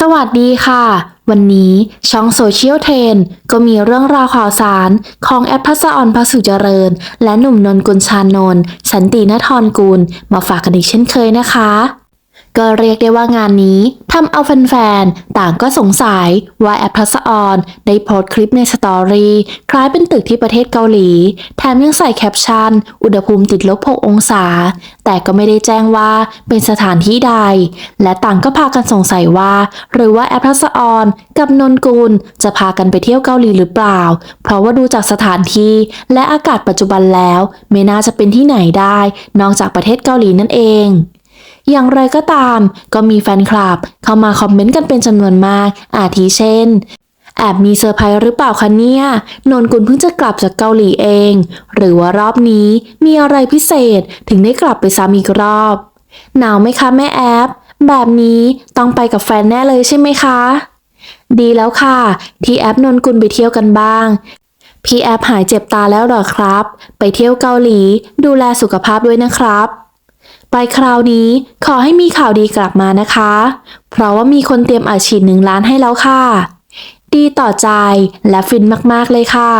สวัสดีค่ะ วันนี้ช่องโซเชียลเทนก็มีเรื่องราวข่าวสารของแอปพัสออนพัสุเจริญ และหนุ่มนนกุลชานนท์สันตินทรกุลมาฝากกันอีกเช่นเคยนะคะ ก็เรียกได้ว่างานนี้ทำเอาแฟนๆ ต่างก็สงสัยว่าแอปทัศออนได้โพสต์คลิปในสตอรี่คล้ายเป็นตึกที่ประเทศเกาหลี แถมยังใส่แคปชั่น อุณหภูมิติดลบ 6 องศา แต่ก็ไม่ได้แจ้งว่าเป็นสถานที่ใด และต่างก็พากันสงสัยว่า หรือว่าแอปทัศออนกับนนกุลจะพากันไปเที่ยวเกาหลีหรือเปล่า เพราะว่าดูจากสถานที่และอากาศปัจจุบันแล้ว ไม่น่าจะเป็นที่ไหนได้ นอกจากประเทศเกาหลีนั่นเอง อย่างไรก็ตาม ก็มีแฟนคลับเข้ามาคอมเมนต์กันเป็นจำนวนมาก อาทิเช่น แอบมีเซอร์ไพรส์หรือเปล่าคะเนี่ย นนกุลเพิ่งจะกลับจากเกาหลีเอง หรือว่ารอบนี้มีอะไรพิเศษถึงได้กลับไปซ้ำอีกรอบ หนาวไหมคะแม่แอฟแบบนี้ต้องไปกับแฟนแน่เลยใช่ไหมคะ ดีแล้วค่ะ ที่แอปนนกุลไปเที่ยวกันบ้าง พี่แอฟหายเจ็บตาแล้วหรอครับ ไปเที่ยวเกาหลีดูแลสุขภาพด้วยนะครับ ไปคราวนี้ขอให้มีข่าวดีกลับมานะคะ เพราะว่ามีคนเตรียมอัดฉีดหนึ่งล้านให้แล้วค่ะ ดีต่อใจและฟินมากๆเลยค่ะ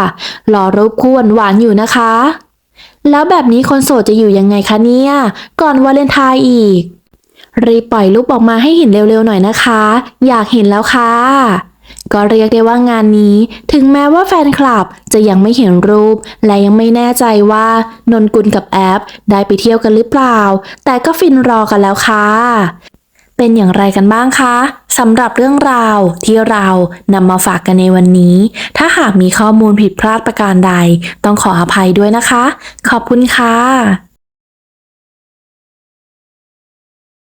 รอรูปคู่หวานๆอยู่นะคะ แล้วแบบนี้คนโสดจะอยู่ยังไงคะเนี่ย ก่อนวาเลนไทน์อีก รีบปล่อยรูปออกมาให้เห็นเร็วๆหน่อยนะคะ อยากเห็นแล้วค่ะ ก็เรียกได้ว่างานนี้ ถึงแม้ว่าแฟนคลับจะยังไม่เห็นรูป และยังไม่แน่ใจว่านนกุลกับแอปได้ไปเที่ยวกันหรือเปล่า แต่ก็ฟินรอกันแล้วค่ะเป็นอย่างไรกันบ้างคะสำหรับเรื่องราวที่เรานำมาฝากกันในวันนี้ ถ้าหากมีข้อมูลผิดพลาดประการใด ต้องขออภัยด้วยนะคะ ขอบคุณค่ะ